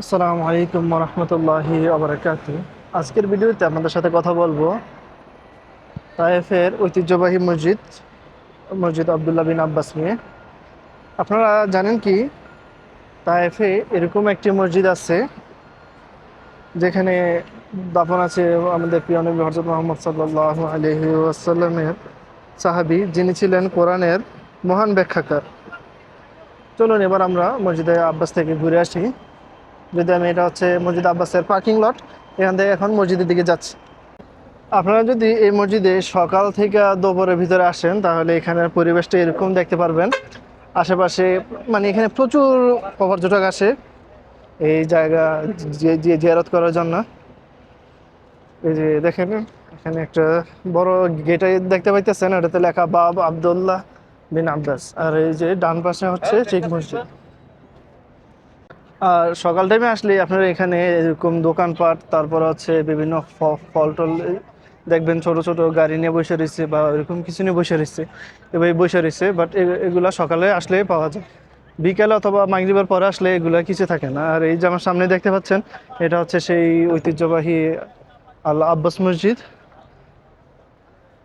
আসসালামু আলাইকুম রহমতুল্লাহি আজকের ভিডিওতে আপনাদের সাথে কথা বলব তায়েফের ঐতিহ্যবাহী মসজিদ মসজিদ আবদুল্লাহ বিন আব্বাস নিয়ে। আপনারা জানেন কি, তায়েফে এরকম একটি মসজিদ আছে, যেখানে দাফন আছে আমাদের প্রিয় নবী হজরত মোহাম্মদ সাল্লাহ আলহি আসাল্লামের সাহাবি, যিনি ছিলেন কোরআনের মহান ব্যাখ্যাকার। চলুন এবার আমরা মসজিদে আব্বাস থেকে ঘুরে আসি। যদি আমি এটা হচ্ছে মসজিদ আব্বাসের পার্কিং লট এখান থেকে এখন মসজিদের দিকে যাচ্ছি। আপনারা যদি এই মসজিদে সকাল থেকে দুপুরের ভিতরে আসেন তাহলে এখানের পরিবেশটা এরকম দেখতে পারবেন। আশেপাশে মানে এখানে প্রচুর পর্যটক আসে। এই জায়গা জিয়ারত করার জন্য। এই যে দেখেন এখানে একটা বড় গেটে দেখতে পাইতেছেন এটাতে লেখা বাব আবদুল্লাহ বিন আব্বাস। আর এই যে ডান পাশে হচ্ছে চেক মসজিদ। আর সকাল টাইমে আসলে আপনারা এখানে এরকম দোকানপাট, তারপর হচ্ছে বিভিন্ন ফল টল দেখবেন ছোট ছোট গাড়ি নিয়ে বসে রয়েছে বা এরকম কিছু নিয়ে বসে রয়েছে, এভাবে বসে রয়েছে বাট এগুলা সকালে আসলে পাওয়া যায়। বিকেলে অথবা মাগরিবের পরে আসলে এগুলা কিছু থাকে না। আর এই যে আমার সামনে দেখতে পাচ্ছেন, এটা হচ্ছে সেই ঐতিহ্যবাহী আল্লাহ আব্বাস মসজিদ।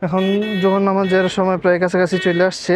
এখন যখন নামাজের সময় প্রায় কাছাকাছি চলে আসছে।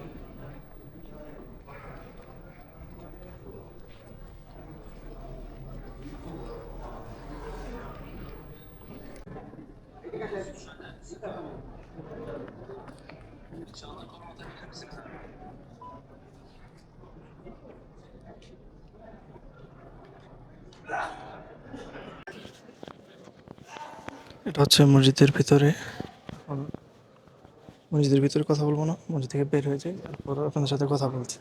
এটা হচ্ছে মসজিদের ভিতরে। মসজিদের ভিতরে কথা বলব না, মসজিদ থেকে বের হয়ে তারপর আপনাদের সাথে কথা বলছি।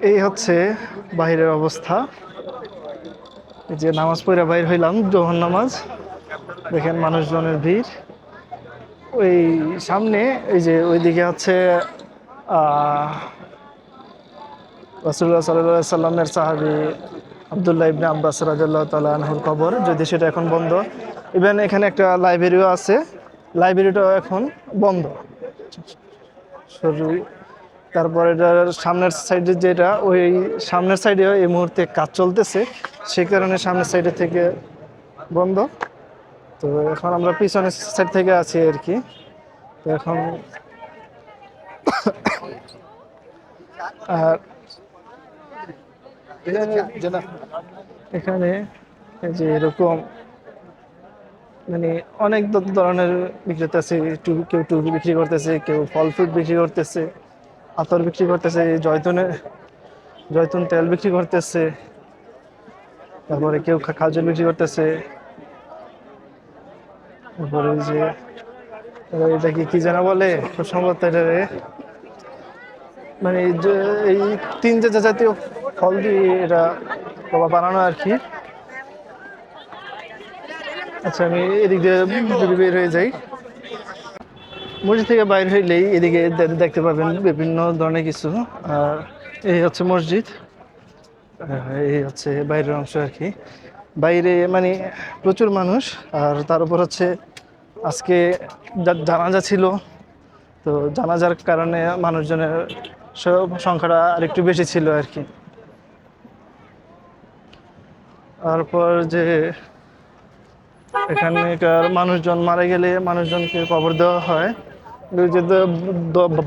এই হচ্ছে বাহিরের অবস্থা। যে নামাজ পড়ে বাইর হইলাম, জোহর নামাজ। দেখেন মানুষজনের ভিড়। ওই সামনে, এই যে ওইদিকে হচ্ছে রসুল্লাহ সাল্লাহ সাল্লামের সাহাবি আবদুল্লাহ ইবনে আব্বাস রাজাল্লাহ তালা কবর। যদি সেটা এখন বন্ধ, ইভেন এখানে একটা লাইব্রেরিও আছে। লাইব্রেরিটাও এখন বন্ধ। সরি তারপরে এটার সামনের সাইডে যেটা, ওই সামনের সাইডে এই মুহূর্তে কাজ চলতেছে সে কারণে সামনের সাইডে থেকে বন্ধ। তো এখন আমরা পিছনের সাইড থেকে আছি আর কি। তো এখন আর এখানে যে এরকম মানে অনেক ধরনের বিক্রেতা আছে কেউ টুপি বিক্রি করতেছে, কেউ ফল ফ্রুট বিক্রি করতেছে। আতর বিক্রি করতেছে জয়তুনের জয়তুন তেল বিক্রি করতেছে, তারপরে কেউ খাজুর বিক্রি করতেছে, তারপরে যে এটা কি কি যেন বলে খুব সম্ভবত এটা মানে এই তিন যে জাতীয় ফল দিয়ে এটা বাবা বানানো আর কি। আচ্ছা আমি এদিক দিয়ে বের হয়ে যাই। মসজিদ থেকে বাইর হইলেই এদিকে দেখতে পাবেন বিভিন্ন ধরনের কিছু। আর এই হচ্ছে মসজিদ। এই হচ্ছে বাইরের অংশ আর কি। বাইরে মানে প্রচুর মানুষ, আর তার উপর হচ্ছে আজকে জানাজা ছিল। তো জানাজার কারণে মানুষজনের সংখ্যাটা আরেকটু বেশি ছিল আর কি। তারপর যে এখানকার মানুষজন মারা গেলে মানুষজনকে কবর দেওয়া হয়। যে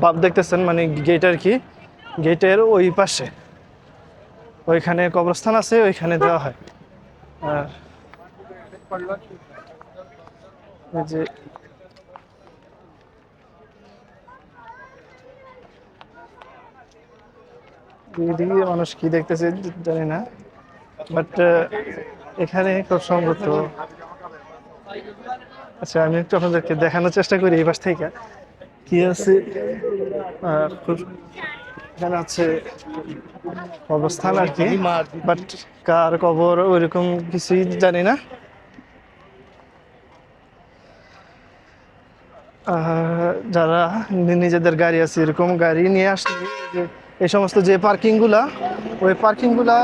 বাপ দেখতেছেন মানে গেট আর কি? গেটের ওই পাশে। ওইখানে কবরস্থান আছে, ওইখানে দেওয়া হয়। আর যে এদিকে মানুষ কি দেখতেছে জানি না বাট এখানে খুব সম্ভবত আচ্ছা আমি একটু আপনাদেরকে দেখানোর চেষ্টা করি এই পাশ থেকে। কি আছে? এখানে আছে অবস্থান আর কি বাট কার কবর ওইরকম কিছুই জানি না। যারা নিজেদের গাড়ি আছে, এরকম গাড়ি নিয়ে আসলে যে, এই সমস্ত যে পার্কিংগুলা, ওই পার্কিংগুলা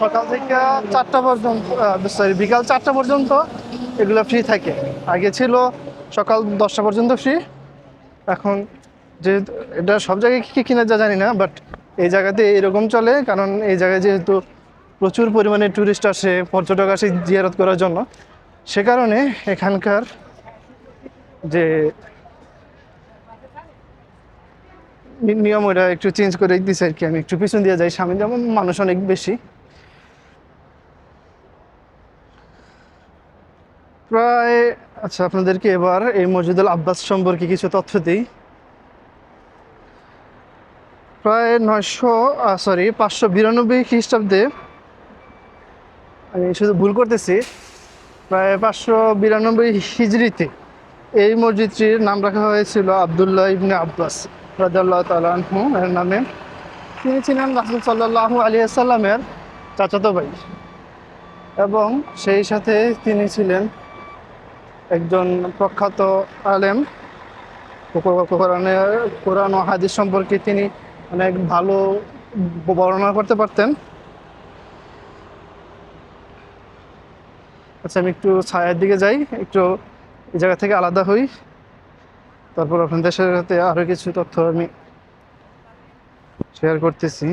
সকাল থেকে চারটা পর্যন্ত সরি বিকাল চারটা পর্যন্ত এগুলো ফ্রি থাকে। আগে ছিল সকাল দশটা পর্যন্ত ফ্রি এখন যে এটা সব জায়গায় কী কী কিনা যা জানি না বাট এই জায়গাতে এরকম চলে, কারণ এই জায়গায় যেহেতু প্রচুর পরিমাণে ট্যুরিস্ট আসে, পর্যটক আসে জিয়ারত করার জন্য, সে কারণে এখানকার যে নিয়ম ওটা একটু চেঞ্জ করে দিছে আর কি। আমি একটু পিছন দিয়ে যাই সামনে যেমন মানুষ অনেক বেশি প্রায় আচ্ছা আপনাদেরকে এবার এই মসজিদুল আব্বাস সম্পর্কে কিছু তথ্য দিই। প্রায় নয়শো সরি পাঁচশো বিরানব্বই খ্রিস্টাব্দে, আমি শুধু ভুল করতেছি, প্রায় পাঁচশো বিরানব্বই হিজড়িতে এই মসজিদটির নাম রাখা হয়েছিল আবদুল্লাহ ইবনে আব্বাস রাজাল্লাহ তালাহু এর নামে। তিনি ছিলেন রাসুল সাল্লাহু আলী সাল্লামের চাচাতো ভাই এবং সেই সাথে তিনি ছিলেন একজন প্রখ্যাত আলেম কোরআন ও হাদিস সম্পর্কে তিনি অনেক ভালো বর্ণনা করতে পারতেন। আচ্ছা আমি একটু ছায়ার দিকে যাই, একটু এই জায়গা থেকে আলাদা হই। তারপর আপনাদের সাথে আরও কিছু তথ্য আমি শেয়ার করতেছি।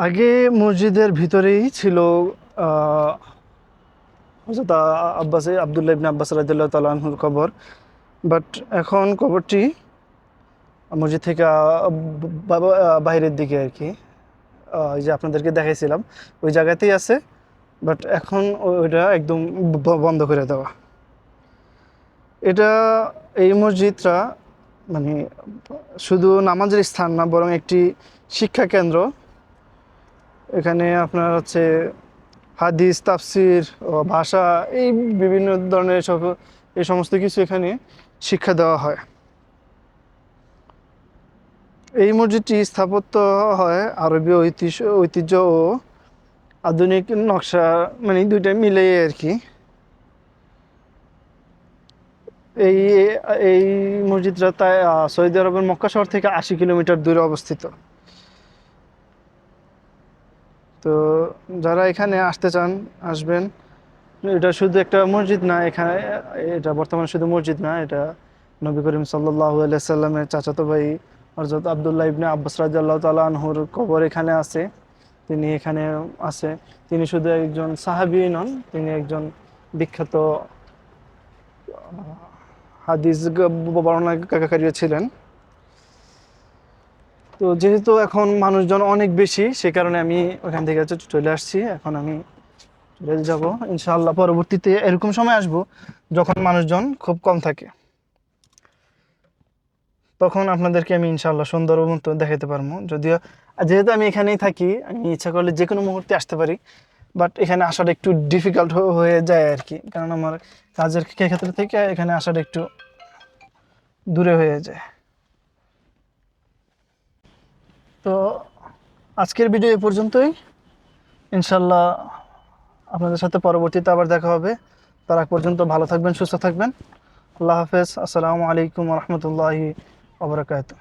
আগে মসজিদের ভিতরেই ছিল আ- আব্বাস, আবদুল্লাহ ইবনে আব্বাস রাদিয়াল্লাহু তাআলা আনহুর কবর। বাট এখন কবরটি মসজিদ থেকে বাইরের দিকে আর কি। ওই যে আপনাদেরকে দেখাইছিলাম, ওই জায়গাতেই আছে। বাট এখন ওইটা একদম বন্ধ করে দেওয়া। এটা এই মসজিদটা মানে শুধু নামাজের স্থান না, বরং একটি শিক্ষা কেন্দ্র। এখানে আপনার হচ্ছে হাদিস, তাফসির, ও ভাষা, এই বিভিন্ন ধরনের সব এই সমস্ত কিছু এখানে শিক্ষা দেওয়া হয়। এই মসজিদটি স্থাপত্য হয় আরবীয় ঐতিহ্য ঐতিহ্য ও আধুনিক নকশা মানে দুইটা মিলে আর কি। এই এই মসজিদটা তাই সৌদি আরবের মক্কা শহর থেকে আশি কিলোমিটার দূরে অবস্থিত। তো যারা এখানে আসতে চান, আসবেন। এটা শুধু একটা মসজিদ না, এখানে এটা বর্তমানে শুধু মসজিদ না, এটা নবী করিম সাল্লাহ সাল্লামের চাচাতো ভাই হরজত আবদুল্লাহ ইবনে আব্বাস রাজিয়াল্লাহ তালা আনহুর কবর এখানে আছে। তিনি এখানে আছে। তিনি শুধু একজন সাহাবি নন, তিনি একজন বিখ্যাত হাদিস বর্ণনাকারীও ছিলেন। তো যেহেতু এখন মানুষজন অনেক বেশি, সে কারণে আমি ওখান থেকে চলে আসছি। এখন আমি চলে যাব। ইনশাআল্লাহ পরবর্তীতে এরকম সময় আসব যখন মানুষজন খুব কম থাকে। তখন আপনাদেরকে আমি ইনশাআল্লাহ সুন্দর মতো দেখাতে পারব। যদিও যেহেতু আমি এখানেই থাকি, আমি ইচ্ছা করলে যে কোনো মুহূর্তে আসতে পারি। বাট এখানে আসাটা একটু ডিফিকাল্ট হয়ে যায় আর কি। কারণ আমার কাজের ক্ষেত্র থেকে এখানে আসাটা একটু দূরে হয়ে যায়। তো আজকের ভিডিও এ পর্যন্তই। ইনশাল্লাহ আপনাদের সাথে পরবর্তীতে আবার দেখা হবে। তার আগ পর্যন্ত ভালো থাকবেন, সুস্থ থাকবেন। আল্লাহ হাফেজ। আসসালামু আলাইকুম রহমতুল্লাহি ওবরাকাতুহ